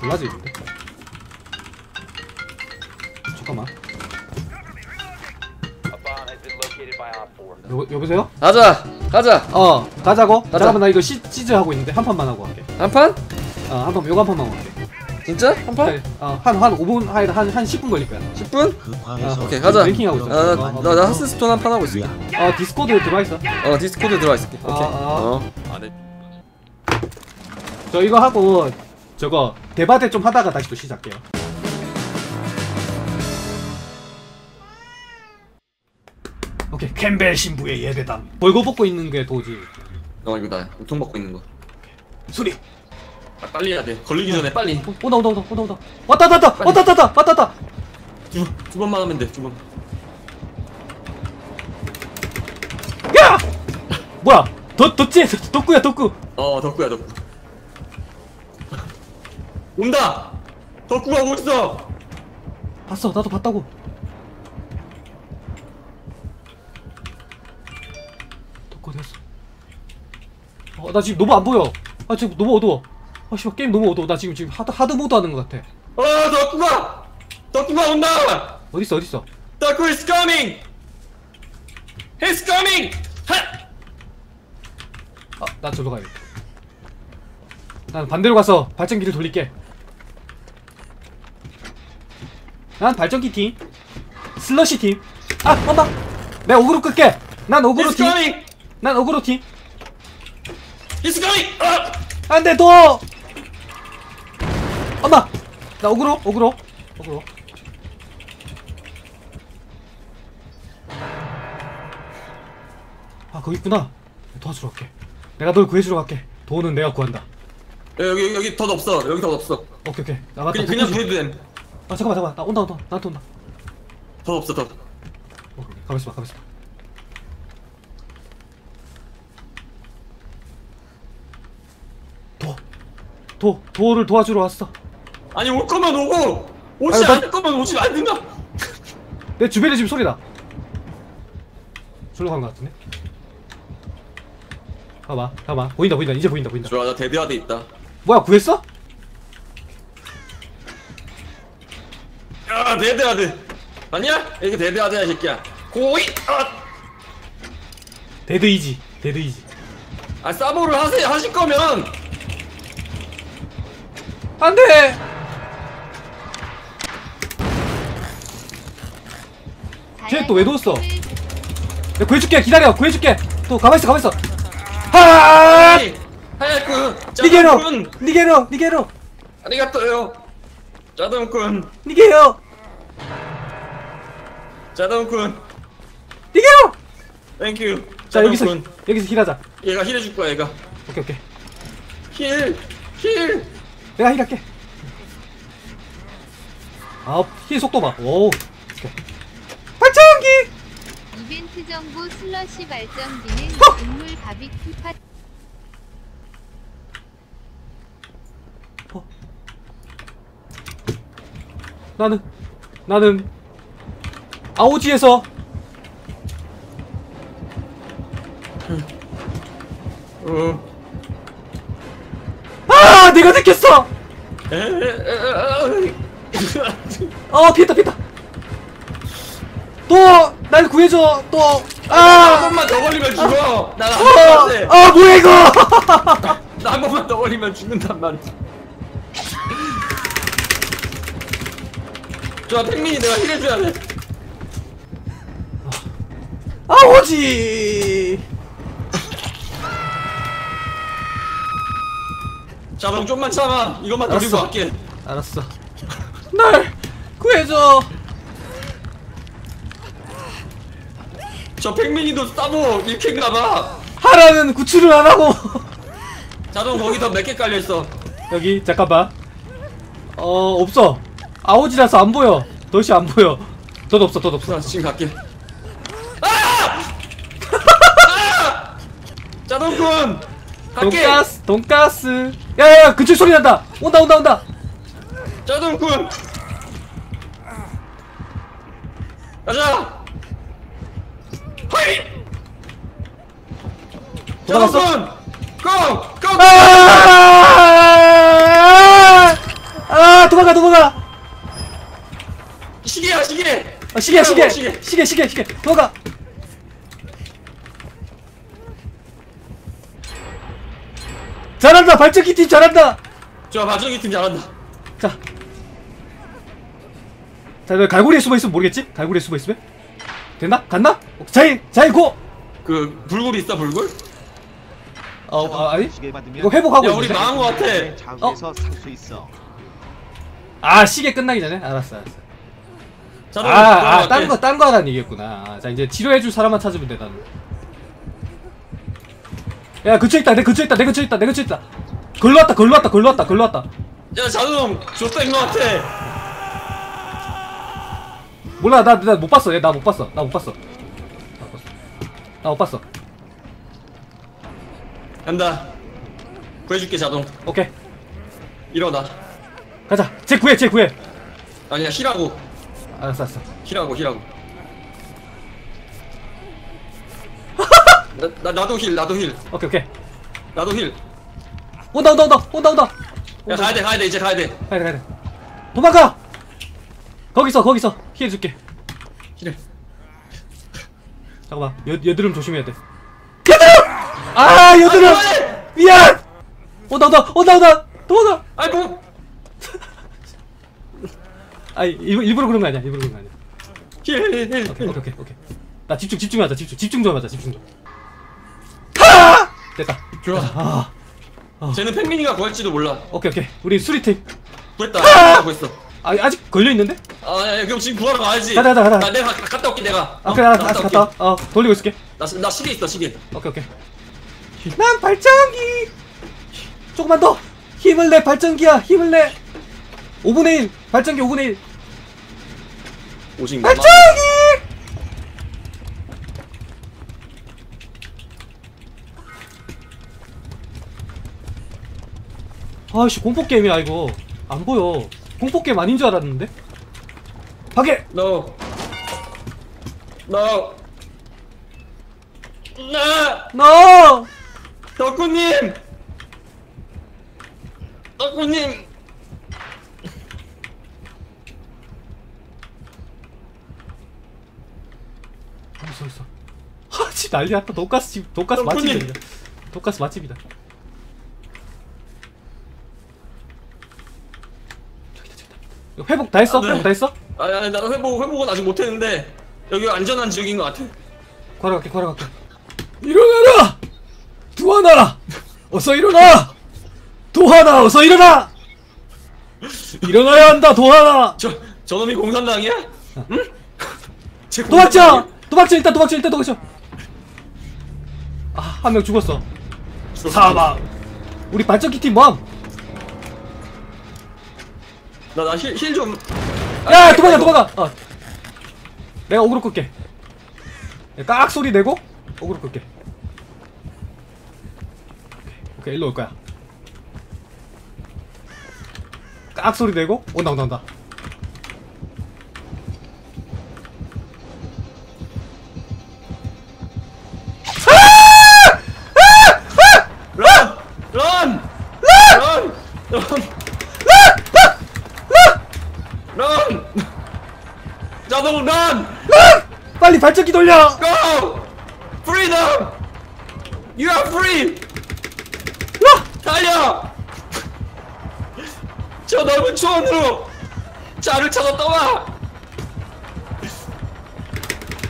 몰라지 있는데 잠깐만 A bomb has been located by Op 4. 여, 여보세요? 가자 가자 어 가자고? 가자. 잠깐만 나 이거 시, 시즈 하고 있는데 한 판만 하고 갈게 한 판? 어한 판 요거 한 판만 할게 진짜? 한 판? 어한 한 5분 한, 한, 한 10분 걸릴 거야 10분? 어, 오케이 가자 랭킹 하고 있어 아, 어, 나, 어, 나, 나 하스스톤 한 판 하고 있을게 어 디스코드 들어와 있어 어 디스코드 들어와 있을게 오케이 아, 아. 어 안에 저 이거 하고 저거 대바대 좀 하다가 다시 또 시작해요. 오케이 캠벨 신부의 예배당. 벌고 벗고 있는 게 도지 어 이거 나 우통 벗고 있는 거. 소리. 아, 빨리 해야 돼. 걸리기 전에 빨리. 어, 오다 온다 온다 온다 온다. 왔다 왔다 왔다. 왔다 왔다 왔다 왔다 두, 두 번만 하면 돼두 번. 야! 뭐야? 덧, 덧지? 덧구야 덧구 어 덧구야 덧구 온다! 덕구가 오고 있어! 봤어 나도 봤다고. 덕구 됐어. 어 나 지금 너무 안 보여. 아 지금 너무 어두워. 아 씨발 게임 너무 어두워. 나 지금 지금 하드 하드 모드 하는 것 같아. 어 덕구가! 덕구가 온다! 어딨어 어딨어? 덕구 is coming! He's coming! 하! 아나 저로 가야겠다. 난 반대로 가서 발전기를 돌릴게 난 발전기 팀. 슬러시 팀아 엄마 내가 어그로 끌게. 난 어그로 팀난 어그로 팀. 아! 안돼 너 엄마 나 어그로 어그로. 어그로. 아 거기 있구나. 도와주러 갈게. 내가 널 구해주러 갈게. 돈은 내가 구한다. 야, 여기 여기, 덧 없어. 여기 덧 없어. 오케이 오케이. 나갔다. 그냥. 구해도 됨 아 잠깐만 잠깐만. 나 온다 온다. 나한테 온다. 덧 없어 덧 오케이 오케이. 가만있어 봐 가만있어. 봐 도! 도! 도를 도와주러 왔어. 아니 올 거면 오고! 오지 아니, 나- 않을 거면 오지 않는다 내 주변에 지금 소리나 절로 간것 같은데? 봐봐 봐봐. 보인다 보인다. 이제 보인다 보인다. 좋아 나 데드하드 있다. 뭐야 구했어? 야 데드하드 아니야? 이거 데드하드야 이 새끼야. 고이! 아! 데드 이지 데드 이지. 아 사보를 하세요 하실 거면. 안돼! 쟤 또왜 누웠어? 내가 구해줄게 기다려 구해줄게. 또 가만있어 가만있어. 하! 아니 하야군 니게로 니게로 니게로. 아리가또요 짜동군 니게요. 짜동군 니게로 땡큐 자 여기서 여기서 힐하자. 얘가 힐해줄 거야 얘가. 오케이 오케이. 힐힐. 내가 힐할게. 아힐 속도 봐오 발전기! 이벤트 정보 슬러시 발전기는 인물 바비큐 파 어. 나는 나는 아오지에서 어. 아 내가 느꼈어 어 피했다 피했다 또 날 구해줘 한 또아아 번만 더 걸리면 죽어 나한 어, 번만 돼. 아 뭐야 이거 나 한 번만 더 걸리면 죽는단 말이야. 좋아, 팽민이 내가 힐해줘야 돼. 아오지 자, 그럼 좀만 참아. 이것만 알았어. 갈게. 알았어 날 구해줘 저 팽민이도 싸보 일캔가봐. 하라는 구출을 안 하고 자동 거기 더몇개 깔려있어. 여기 잠깐만 어 없어 아오지라서 안 보여 덫이 안 보여 덫 없어 덫 없어 자, 지금 갈게. 아! 아! 자동군! 갈게! 돈가스 돈가스 야야야 근처 소리 난다 온다 온다 온다 자동군! 가자! 허이! 도망갔어? 자동군! 고! 고! 아! 아! 아, 시계 시계 시계. 시계 시계 시계 도망가 잘한다 발전기 팀 잘한다 좋아 마중이 팀 잘한다 자. 자, 너 갈고리에 숨어 있으면 모르겠지? 갈고리에 숨어 있으면? 됐나? 갔나? 자인! 자인 고! 그 불굴 있어 불굴? 어, 어 아니? 시계 받으면 이거 회복하고 야 우리 있는데? 망한 거 같아 좌우에서 살 수 있어. 아, 시계 끝나기 전에? 알았어, 알았어. 자동 아, 아. 딴 거, 딴 거 하라는 얘기였구나. 아, 자, 이제 치료해줄 사람만 찾으면 돼, 나는. 야, 근처에 있다, 내 근처에 있다, 내 근처에 있다, 내 근처에 있다. 걸로 왔다, 걸로 왔다, 걸로 왔다, 걸로 왔다. 야 자동 줬다인 거 같아 몰라, 나, 나 못 봤어, 얘, 나 못 봤어, 나 못 봤어. 나 못 봤어. 간다 구해줄게 자동 오케이. 일어나 가자. 쟤 구해, 쟤 구해. 아니야 힐하고 알았어, 알았어. 힐하고 힐하고 나, 나 나도 힐 나도 힐 오케이, 오케이. 나도 힐 온다, 온다, 온다, 온다, 온다. 야 가야 돼 가야 돼 이제 가야 돼 가야 돼, 가야 돼. 도망가! 거기서, 거기서. 힐 잠깐만. 여, 여드름 조심해야 돼. 여드름! 아, 여드름! 미안! 온다, 온다, 온다, 온다! 도망가! 아이 뭐 아, 일, 일부러 그런 거 아니야. 일부러 그런 거 아니야. 힐힐힐 오케이, 오케이, 오케이. 나 집중, 집중하자, 집중. 집중 좀 하자, 집중 좀. 하! 됐다. 좋아 아, 쟤는 팽민이가 구할지도 몰라 오케이, 오케이. 우리 수리팀. 구했다 내가 구했어 아, 아직 걸려있는데? 아 야, 그럼 지금 구하러 가야지 가자, 가자, 가자. 나 내가 가- 갔다 올게 내가 아, 그래, 어, 알았어, 갔다 와. 어, 돌리고 있을게. 나, 나 시계 있어 시계 오케이, 오케이. 난 발전기! 조금만 더! 힘을 내, 발전기야! 힘을 내! 5분의 1! 발전기 5분의 1! 오직 발전기! 아씨 공포게임이야 이거. 안 보여. 공포게임 아닌 줄 알았는데? 밖에! No. No. 나! 너! 덕구님! 덕구님 어딨어 어딨어 아씨 난리 났다 돈가스 집 돈가스. 맛집이다 돈가스 맛집이다 저기다 저기다 이거 회복 다 했어? 아, 네. 회복 다 했어? 아니 아니 나 회복 회복은 아직 못했는데 여기 안전한 지역인 것 같아 걸어갈게 걸어갈게 일어나라 두하나 어서 일어나 도하나 어서 일어나 일어나야 한다 도하나 저 저놈이 공산당이야? 응? 쟤 도박자 공산당이야? 도박자 일단 도박자 일단 도박자 아한 명 죽었어. 사망 우리 발전기 팀 뭐함? 나나힐힐좀. 야 도망가 도망가. 어. 내가 어그로 끌게. 깍 소리 내고 어그로 끌게. 오케이 일로 올 거야. 깍 소리 내고 온다 온다 온다 빨리 발전기 돌려 Go! Freedom! You are free! 달려! 저 넓은 초원으로 자를 찾아 떠나!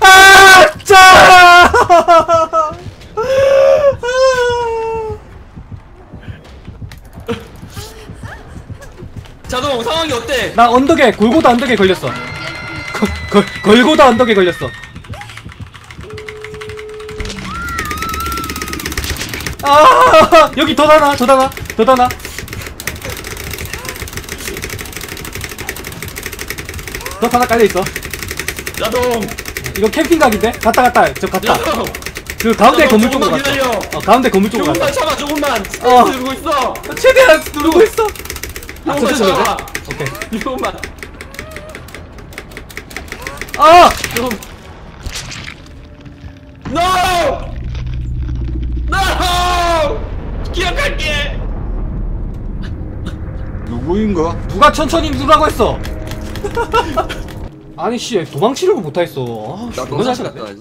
아, 짜! 자동 상황이 어때? 나 언덕에 골고다 언덕에 걸렸어. 걸, 걸, 걸고다 언덕에 걸렸어. 아 여기 더 다나 더 다나 더 다나. 더 하나 깔려 있어. 자동! 이거 캠핑 각인데? 갔다 갔다 저 갔다. 자동! 그 가운데 야, 너 건물 쪽으로 갔어. 기다려. 어 가운데 건물 쪽으로 조금만. 참아 조금만! 어. 스페이스 누르고 있어! 최대한 누르고 있어. 아 조금만 저쪽 참아! 오케이. 조금만! 아 좀. No! No! 기억할게! 누구인가? 누가 천천히 누르라고 했어? 아니 씨 도망치려고 못하겠어 아, 나 존나 짜증나네. 갔다